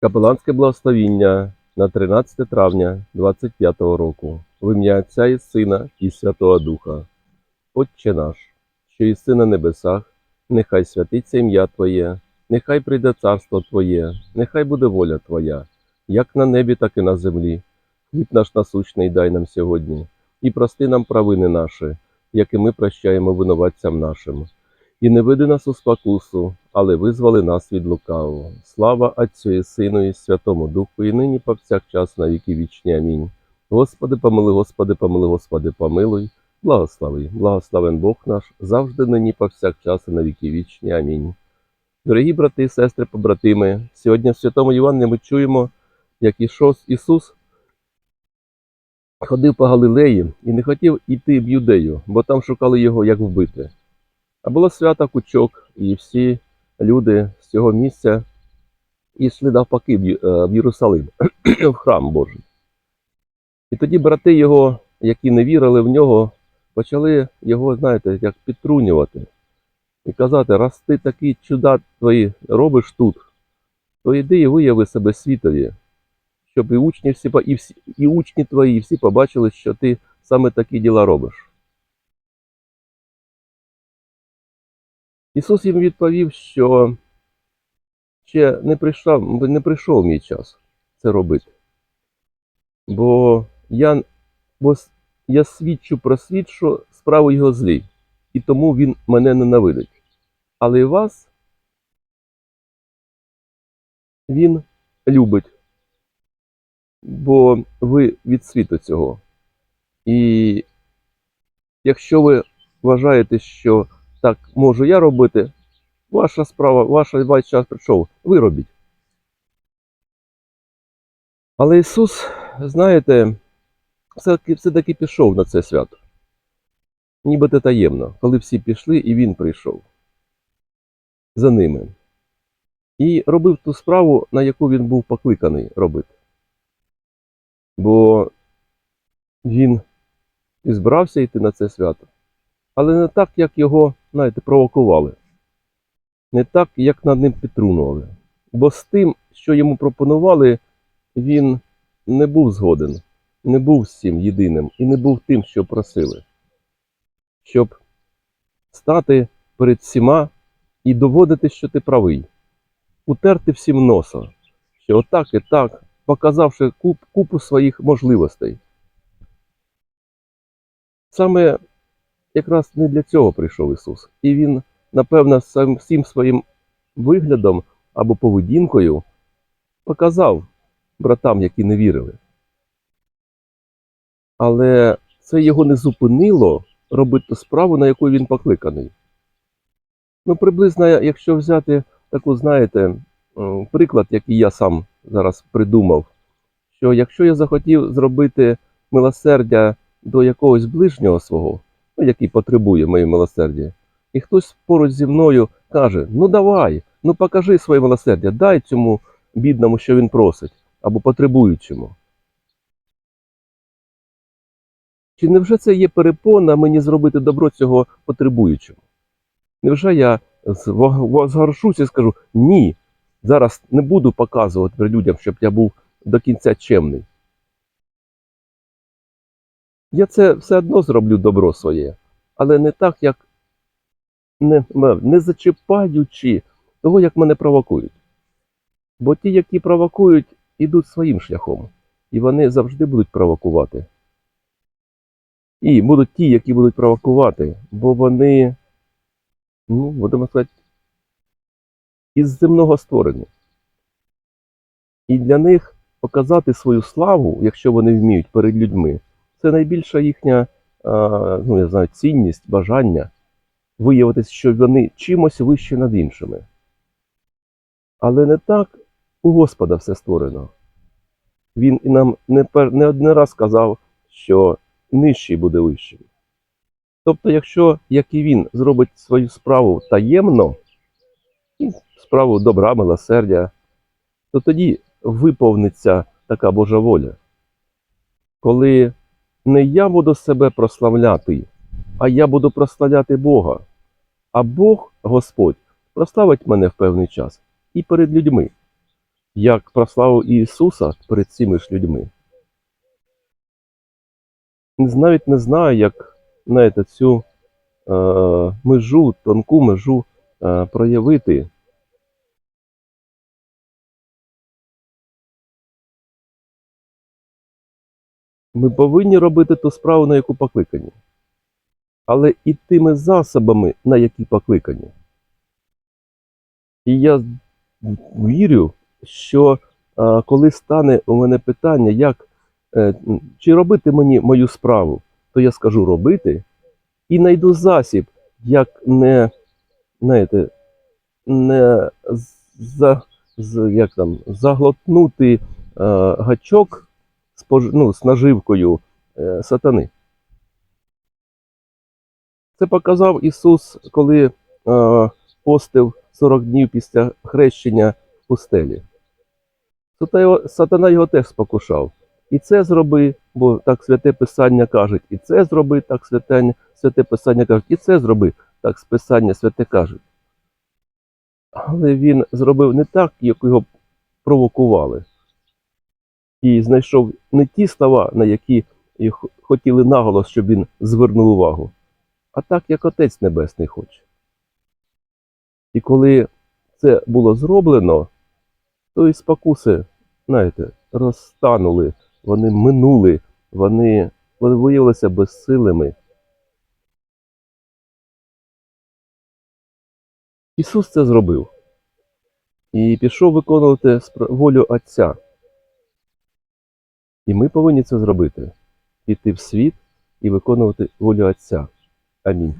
Капеланське благословіння на 13 травня 25 року в ім'я Отця і Сина і Святого Духа. Отче наш, що єси на небесах, нехай святиться ім'я Твоє, нехай прийде царство Твоє, нехай буде воля Твоя, як на небі, так і на землі. Хліб наш насущний дай нам сьогодні, і прости нам провини наші, як і ми прощаємо винуватцям нашим. І не веди нас у спокусу, але визвали нас від лукавого. Слава Отцю і Сину і Святому Духу, і нині повсякчас на віки вічні. Амінь. Господи, помилуй, Господи, помилуй, Господи, помилуй. Благослови, благословен Бог наш, завжди нині повсякчас і на віки вічні. Амінь. Дорогі брати сестри, побратими, сьогодні в Святому Євангелії ми чуємо, як ішов Ісус ходив по Галилеї і не хотів іти в Юдею, бо там шукали його як вбити. А було свято кучок, і всі люди з цього місця йшли навпаки в е, Єрусалим, в храм Божий. І тоді брати його, які не вірили в нього, почали його, знаєте, як підтрунювати і казати, раз ти такі чуда твої робиш тут, то йди і вияви себе світові, щоб і учні всі, і, всі, і учні твої, і всі побачили, що ти саме такі діла робиш. Ісус їм відповів, що ще не прийшов, не прийшов мій час це робити. Бо я, бо я свідчу про світ, що справи його злі, і тому він мене ненавидить. Але і вас він любить, бо ви від світу цього. І якщо ви вважаєте, що так можу я робити, ваша справа, ваш ваш час прийшов, ви робіть. Але Ісус, знаєте, все-таки, все-таки пішов на це свято. Нібито таємно, коли всі пішли, і Він прийшов за ними. І робив ту справу, на яку він був покликаний робити. Бо він і збирався йти на це свято, але не так, як його, знаєте, провокували, не так, як над ним підтрунували. Бо з тим, що йому пропонували, він не був згоден, не був з всім єдиним і не був тим, що просили, щоб стати перед всіма і доводити, що ти правий, утерти всім носа, що отак і так, показавши куп, купу своїх можливостей. Саме якраз не для цього прийшов Ісус. І Він, напевно, сам всім своїм виглядом або поведінкою показав братам, які не вірили. Але це його не зупинило робити справу, на яку він покликаний. Ну, приблизно, якщо взяти таку, знаєте, приклад, який я сам зараз придумав, що якщо я захотів зробити милосердя до якогось ближнього свого, ну, який потребує моє милосердя, і хтось поруч зі мною каже: Ну давай, ну покажи своє милосердя, дай цьому бідному, що він просить, або потребуючому. Чи невже це є перепона мені зробити добро цього потребуючому? Невже я згоршусь і скажу ні, зараз не буду показувати людям, щоб я був до кінця чемний. Я це все одно зроблю добро своє, але не так, як не, не зачіпаючи того, як мене провокують. Бо ті, які провокують, ідуть своїм шляхом, і вони завжди будуть провокувати. І будуть ті, які будуть провокувати, бо вони, ну, будемо сказати, із земного створення. І для них показати свою славу, якщо вони вміють перед людьми, це найбільша їхня ну, я знаю, цінність, бажання виявитися, що вони чимось вище над іншими. Але не так у Господа все створено. Він і нам не, пер, не один раз сказав, що нижчий буде вищим. Тобто, якщо, як і він, зробить свою справу таємно, справу добра, милосердя, то тоді виповниться така Божа воля. Коли не я буду себе прославляти, а я буду прославляти Бога. А Бог, Господь, прославить мене в певний час і перед людьми. як прославив Ісуса перед цими ж людьми. Навіть не знаю, як знаєте, цю е, межу, тонку межу е, проявити. Ми повинні робити ту справу, на яку покликані. Але і тими засобами, на які покликані. І я вірю, що коли стане у мене питання, як, е, чи робити мені мою справу, то я скажу робити і знайду засіб, як не, знаєте, не за, як там, заглотнути гачок ну, з наживкою е, сатани. Це показав Ісус, коли е, постив 40 днів після хрещення в пустелі. Сатана його теж спокушав. І це зроби, бо так святе Писання кажуть, і це зроби, так святе, святе Писання кажуть, і це зроби, так Писання святе кажуть. Але він зробив не так, як його провокували. І знайшов не ті слова, на які хотіли наголос, щоб він звернув увагу, а так, як Отець Небесний хоче. І коли це було зроблено, то і спокуси, знаєте, розтанули, вони минули, вони, вони виявилися безсилими. Ісус це зробив і пішов виконувати волю Отця. І ми повинні це зробити піти в світ і виконувати волю Отця. Амінь.